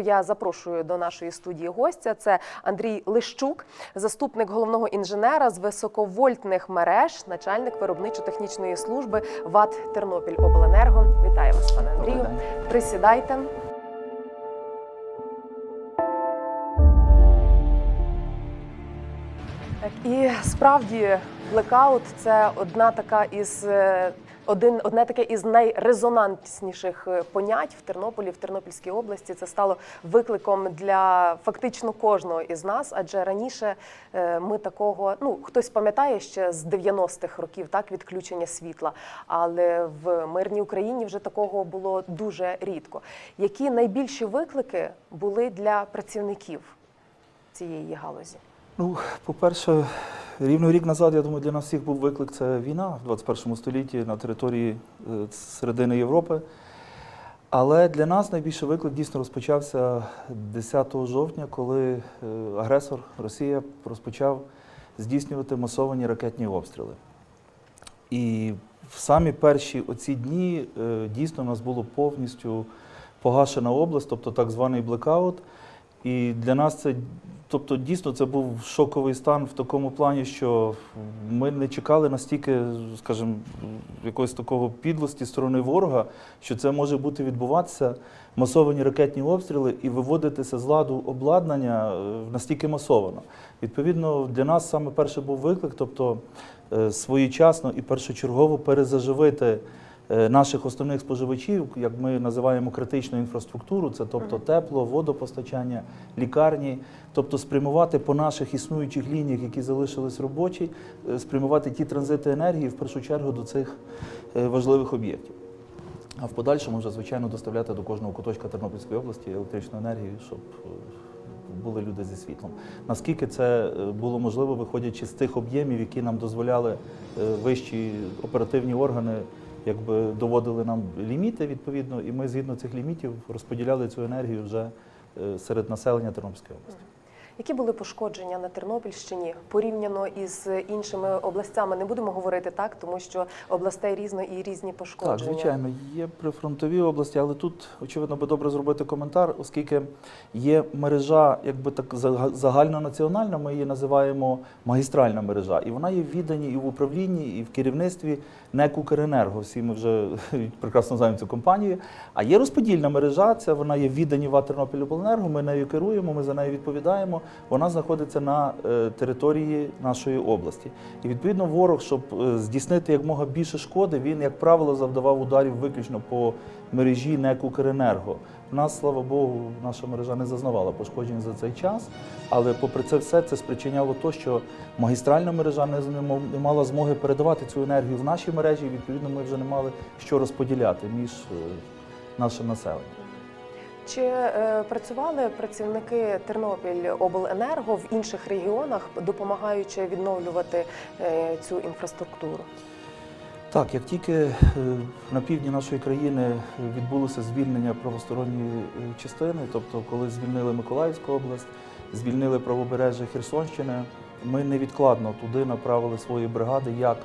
Я запрошую до нашої студії гостя. Це Андрій Лищук, заступник головного інженера з високовольтних мереж, начальник виробничо-технічної служби ВАТ Тернопіль Обленерго. Вітаю вас, пане Андрію. Присідайте. Так, і справді блекаут це одна така із е, один одне таке із найрезонансніших е, понять в Тернополі, в Тернопільській області. Це стало викликом для фактично кожного із нас, адже раніше е, ми такого, ну хтось пам'ятає ще з 90-х років, так відключення світла. Але в мирній Україні вже такого було дуже рідко. Які найбільші виклики були для працівників цієї галузі? Ну, по-перше, рівно рік назад, я думаю, для нас всіх був виклик це війна в 21 столітті на території е, середини Європи. Але для нас найбільший виклик дійсно розпочався 10 жовтня, коли е, агресор Росія розпочав здійснювати масовані ракетні обстріли. І в самі перші оці дні е, дійсно у нас було повністю погашена область, тобто так званий блекаут. І для нас це, тобто, дійсно, це був шоковий стан в такому плані, що ми не чекали настільки, скажімо, якоїсь такого підлості сторони ворога, що це може бути відбуватися масовані ракетні обстріли і виводитися з ладу обладнання е, настільки масовано. Відповідно, для нас саме перше був виклик, тобто е, своєчасно і першочергово перезаживити наших основних споживачів, як ми називаємо критичну інфраструктуру, це тобто тепло, водопостачання, лікарні, тобто спрямувати по наших існуючих лініях, які залишились робочі, е, спрямувати ті транзити енергії в першу чергу до цих е, важливих об'єктів. А в подальшому вже, звичайно, доставляти до кожного куточка Тернопільської області електричну енергію, щоб е, були люди зі світлом. Наскільки це е, було можливо, виходячи з тих об'ємів, які нам дозволяли е, вищі оперативні органи, якби доводили нам ліміти відповідно, і ми згідно цих лімітів розподіляли цю енергію вже е, серед населення Тернопільської області. Які були пошкодження на Тернопільщині порівняно із іншими областями? Не будемо говорити так, тому що областей різно і різні пошкодження. Так, звичайно, є прифронтові області, але тут очевидно би добре зробити коментар, оскільки є мережа, якби так зага- загальнонаціональна, ми її називаємо магістральна мережа, і вона є в відданні і в управлінні, і в керівництві НЕК «Укренерго». Всі ми вже прекрасно знаємо цю компанію. А є розподільна мережа, це вона є в відданні ВАТ «Тернопільобленерго», Ми нею керуємо, ми за нею відповідаємо. Вона знаходиться на е, території нашої області. І відповідно ворог, щоб е, здійснити якмога більше шкоди, він, як правило, завдавав ударів виключно по мережі НЕК «Укренерго». У нас, слава Богу, наша мережа не зазнавала пошкоджень за цей час, але попри це все це спричиняло те, що магістральна мережа не, мала змоги передавати цю енергію в наші мережі, і відповідно ми вже не мали що розподіляти між е, нашим населенням. Чи е, працювали працівники Тернопіль обленерго в інших регіонах, допомагаючи відновлювати е, цю інфраструктуру? Так, як тільки е, на півдні нашої країни відбулося звільнення правосторонньої е, частини, тобто коли звільнили Миколаївську область, звільнили правобережжя Херсонщини, ми невідкладно туди направили свої бригади як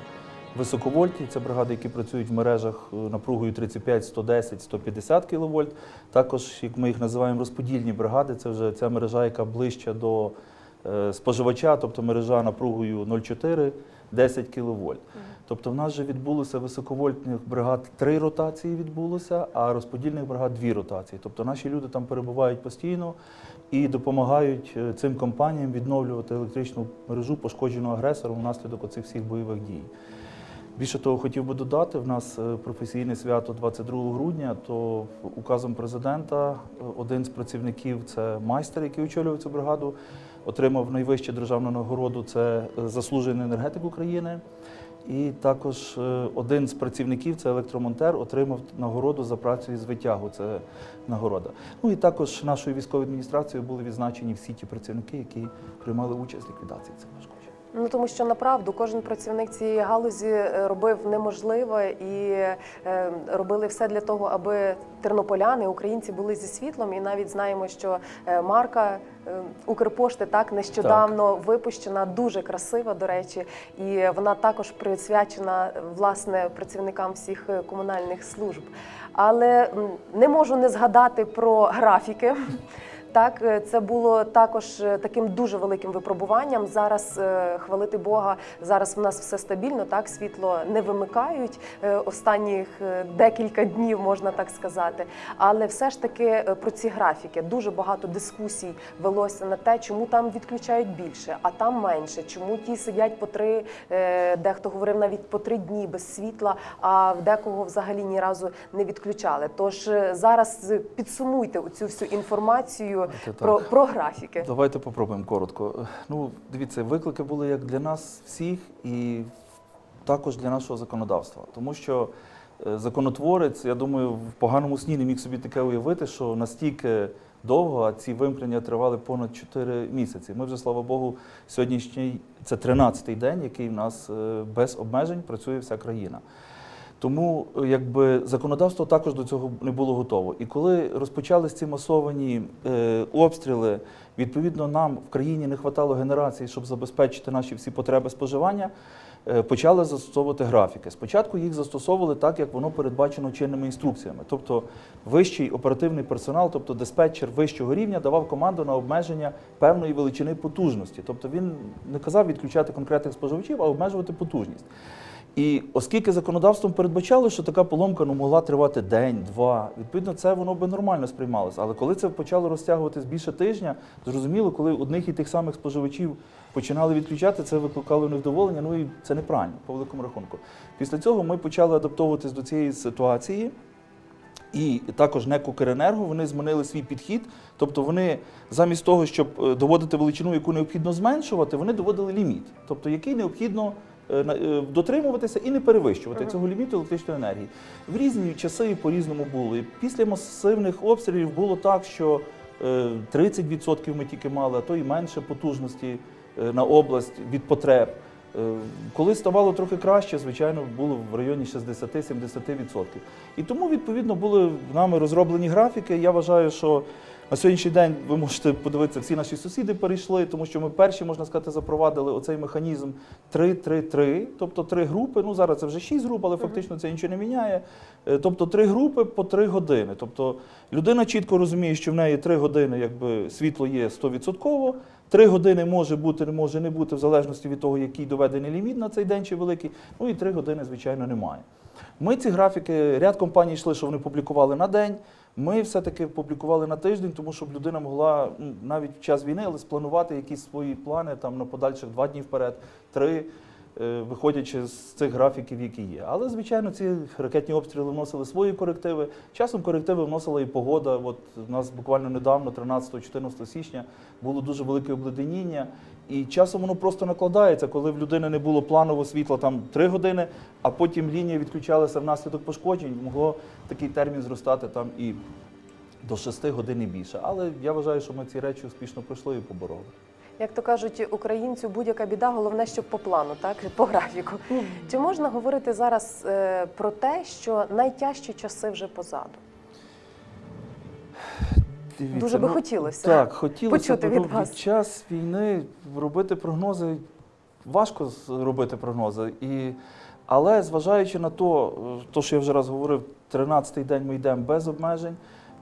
високовольтні, це бригади, які працюють в мережах е, напругою 35, 110, 150 кВт. Також, як ми їх називаємо, розподільні бригади, це вже ця мережа, яка ближче до е, споживача, тобто мережа напругою 0,4, 10 кВт. Тобто в нас вже відбулося високовольтних бригад три ротації відбулося, а розподільних бригад дві ротації. Тобто наші люди там перебувають постійно і допомагають е, цим компаніям відновлювати електричну мережу, пошкоджену агресором внаслідок оцих всіх бойових дій. Більше того, хотів би додати, в нас е, професійне свято 22 грудня, то указом президента е, один з працівників, це майстер, який очолював цю бригаду, отримав найвищу державну нагороду це е, заслужений енергетик України. І також один з працівників, це електромонтер, отримав нагороду за працю із витягу. Це нагорода. Ну і також нашою військовою адміністрацією були відзначені всі ті працівники, які приймали участь в ліквідації цих пошкоджень. Ну тому що направду кожен працівник цієї галузі е, робив неможливе і е, робили все для того, аби тернополяни, українці були зі світлом. І навіть знаємо, що е, марка е, Укрпошти так нещодавно випущена, дуже красива, до речі, і вона також присвячена е, власне працівникам всіх комунальних служб. Але не можу не згадати про графіки. Так, е, це було також е, таким дуже великим випробуванням. Зараз е, хвалити Бога, зараз в нас все стабільно. Так, світло не вимикають останніх декілька днів, можна так сказати. Але все ж таки про ці графіки дуже багато дискусій велося на те, чому там відключають більше, а там менше. Чому ті сидять по три, дехто говорив навіть по три дні без світла, а в декого взагалі ні разу не відключали. Тож зараз підсумуйте оцю всю інформацію Це про, про графіки. Давайте попробуємо коротко. Ну, дивіться, виклики були як для нас всіх, і також для нашого законодавства. Тому що е, законотворець, я думаю, в поганому сні не міг собі таке уявити, що настільки довго, а ці вимкнення тривали понад 4 місяці. Ми вже, слава Богу, сьогоднішній це 13-й день, який в нас е, без обмежень працює вся країна. Тому е, якби законодавство також до цього не було готово. І коли розпочались ці масовані е, обстріли, відповідно, нам в країні не вистачало генерації, щоб забезпечити наші всі потреби споживання. е, Почали застосовувати графіки. Спочатку їх застосовували так, як воно передбачено чинними інструкціями. Тобто вищий оперативний персонал, тобто диспетчер вищого рівня, давав команду на обмеження певної величини потужності. Тобто він не казав відключати конкретних споживачів, а обмежувати потужність. І оскільки законодавством передбачало, що така поломка ну, могла тривати день, два, відповідно, це воно би нормально сприймалося. Але коли це почало розтягуватись більше тижня, зрозуміло, коли одних і тих самих споживачів починали відключати, це викликало невдоволення. Ну і це неправильно по великому рахунку. Після цього ми почали адаптовуватись до цієї ситуації. І також НЕК «Укренерго» вони змінили свій підхід. Тобто вони замість того, щоб е, доводити величину, яку необхідно зменшувати, вони доводили ліміт, тобто який необхідно дотримуватися і не перевищувати цього ліміту електричної енергії. В різні часи по-різному було. І після масивних обстрілів було так, що е, 30% ми тільки мали, а то і менше потужності е, на область від потреб. Е, Коли ставало трохи краще, звичайно, було в районі 60-70%. І тому, відповідно, були нами розроблені графіки. Я вважаю, що на сьогоднішній день ви можете подивитися, всі наші сусіди перейшли, тому що ми перші, можна сказати, запровадили оцей механізм 3-3-3, тобто три групи. Ну зараз це вже 6 груп, але фактично це нічого не міняє. Е, Тобто три групи по 3 години. Тобто людина чітко розуміє, що в неї 3 години якби світло є 100%, 3 години може бути, не може не бути, в залежності від того, який доведений ліміт на цей день чи великий. Ну і 3 години, звичайно, немає. Ми ці графіки, ряд компаній йшли, що вони публікували на день. Ми все-таки публікували на тиждень, тому щоб людина могла навіть в час війни, але спланувати якісь свої плани там на подальших два дні вперед, три, виходячи з цих графіків, які є. Але, звичайно, ці ракетні обстріли вносили свої корективи. Часом корективи вносила і погода. От у нас буквально недавно, 13-14 січня, було дуже велике обледеніння. І часом воно просто накладається, коли в людини не було планового світла там 3 години, а потім лінія відключалася внаслідок пошкоджень, могло такий термін зростати там і до 6 годин і більше. Але я вважаю, що ми ці речі успішно пройшли і побороли. Як то кажуть, українцю будь-яка біда, головне, щоб по плану, так по графіку. Чи можна говорити зараз е, про те, що найтяжчі часи вже позаду? Дивіться, Дуже би ну, хотілося Так, хотілося почути від вас. Під час війни робити прогнози важко робити прогнози. І, але зважаючи на то, е, то, що я вже раз говорив, 13-й день ми йдемо без обмежень.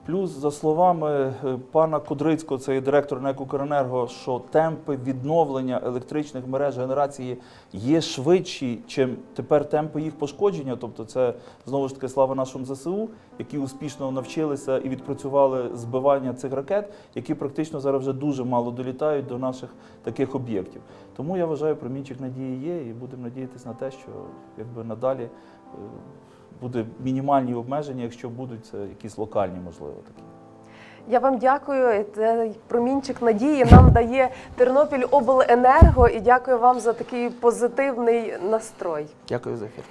Плюс, за словами е, пана Кудрицького, це є директор НЕК «Укренерго», що темпи відновлення електричних мереж генерації є швидші, чим тепер темпи їх пошкодження. Тобто, це знову ж таки слава нашому ЗСУ, які успішно навчилися і відпрацювали збивання цих ракет, які практично зараз вже дуже мало долітають до наших таких об'єктів. Тому я вважаю, промінчик надії є, і будемо надіятися на те, що якби надалі. Буде мінімальні обмеження, якщо будуть це якісь локальні, можливо, такі. Я вам дякую. Це промінчик надії нам дає Тернопіль Обленерго і дякую вам за такий позитивний настрой. Дякую за ефір.